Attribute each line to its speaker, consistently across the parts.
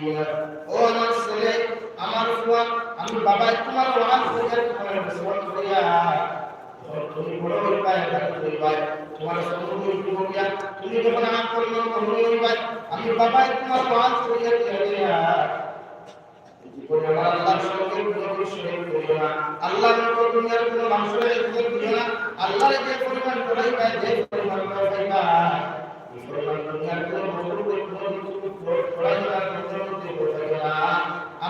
Speaker 1: ও আমার ছেলে আমি করে তোমার মতো দুনিয়ার যে পরিমাণ করাই পায় যে পরিমাণ করাই পায় এই পরিমাণ দুনিয়ার কোনো মানুষের কোনো কিছু করাই না কোনো মধ্যে করাই না আমি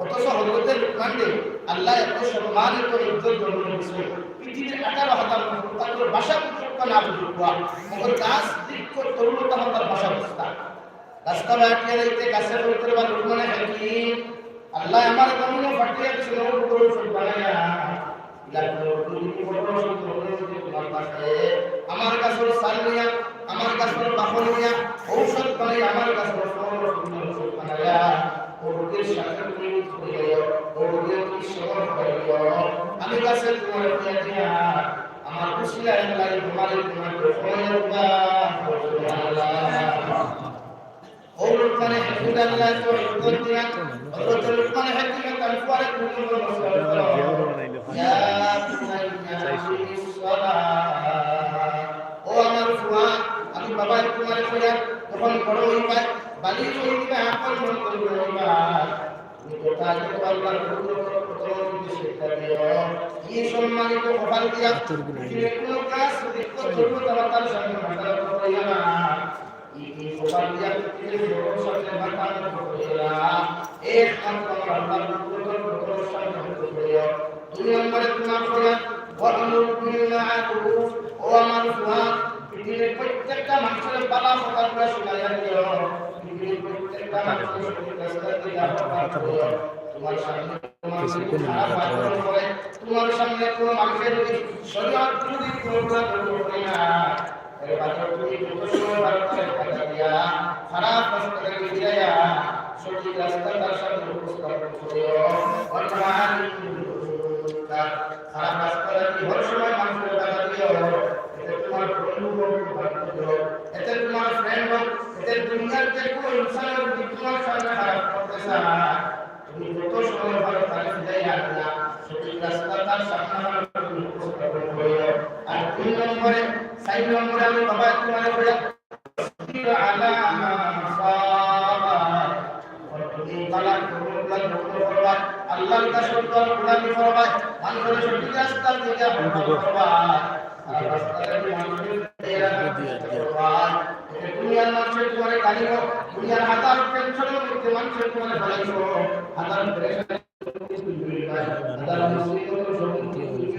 Speaker 1: অথচ হজরতের লুকমানকে আল্লাহ এত সম্মানিত ইজ্জত জন্ম দিয়েছে। পৃথিবীর ভাষা পর্যন্ত না গাছ, বৃক্ষ ভাষা বুঝতা রাস্তা ভিতরে আল্লাহ আমার কমনে ফাটিয়ে ছিল উপর আমার কাছে সালমিয়া আমার কাছে বাহনিয়া ঔষধ বানাই আমার কাছে ঔষধ বানায়া ও রোগের সাথে তুমি হইয়া ও রোগের কি সবর হইয়া কাছে তোমার দিয়া আমার খুশিলা আল্লাহ তোমার তোমার হইয়া সুবহানাল্লাহ ও লুকমানে হাকিম আল্লাহ তো ইজ্জত দিয়া হযরত লুকমানে হাকিম তার পরে তুমি ও আমার ফুয়া, আমি বাবা তোমার কইয়া তখন বড় হইবা বালি হইবা আপন মন করিবা তুমি তো কাজ তো আল্লাহর হুকুম করো তুমি শিক্ষা দিও এই সম্মানিত কপাল দিয়া তুমি কোন কাজ দেখো ছোট তার সামনে মাথা করিয়া না এই কপাল দিয়া তুমি বড় সাথে মাথা করিয়া এক কাম তোমার আল্লাহর হুকুম করো সামনে করিয়া দুই নম্বরে তোমার করিয়া ওয়ামুর বিল মা'রুফ ও আমার ফুয়া পৃথিবীর প্রত্যেকটা মানুষের বালা কথাগুলো শোনাইয়া দিও পৃথিবীর প্রত্যেকটা মানুষের রাস্তা দিয়ে আহ্বান করিও তোমার সামনে তোমার সামনে কোন মানুষের যদি শরীয়ত যদি কোনো করে না। এর বাজার সময় ভালো করে কথা দিয়া খারাপ রাস্তা ফিরাইয়া সঠিক রাস্তা তার সামনে উপস্থাপন করিও। অর্থাৎ খারাপ রাস্তা কি? হর সময় মানুষের টাকা দিও। এতে তোমার বন্ধু হোক করতে তুমি যত সময় ভালো তার সামনে তুমি উপস্থাপন করিও আর তিন নম্বরে চার নম্বরে আমি বাবা তোমার বলে আলা তুমি বালা করবা আল্লাহর কাছে সত্য গোলামি করবা মানুষের সঠিক রাস্তা থেকে করবা আর রাস্তাটা কি মানুষের দুনিয়ার মানুষের তোমার গালি দুনিয়ার হাজার টেনশনের মধ্যে মানুষের তোমার হাজার হাজার মুসিবতের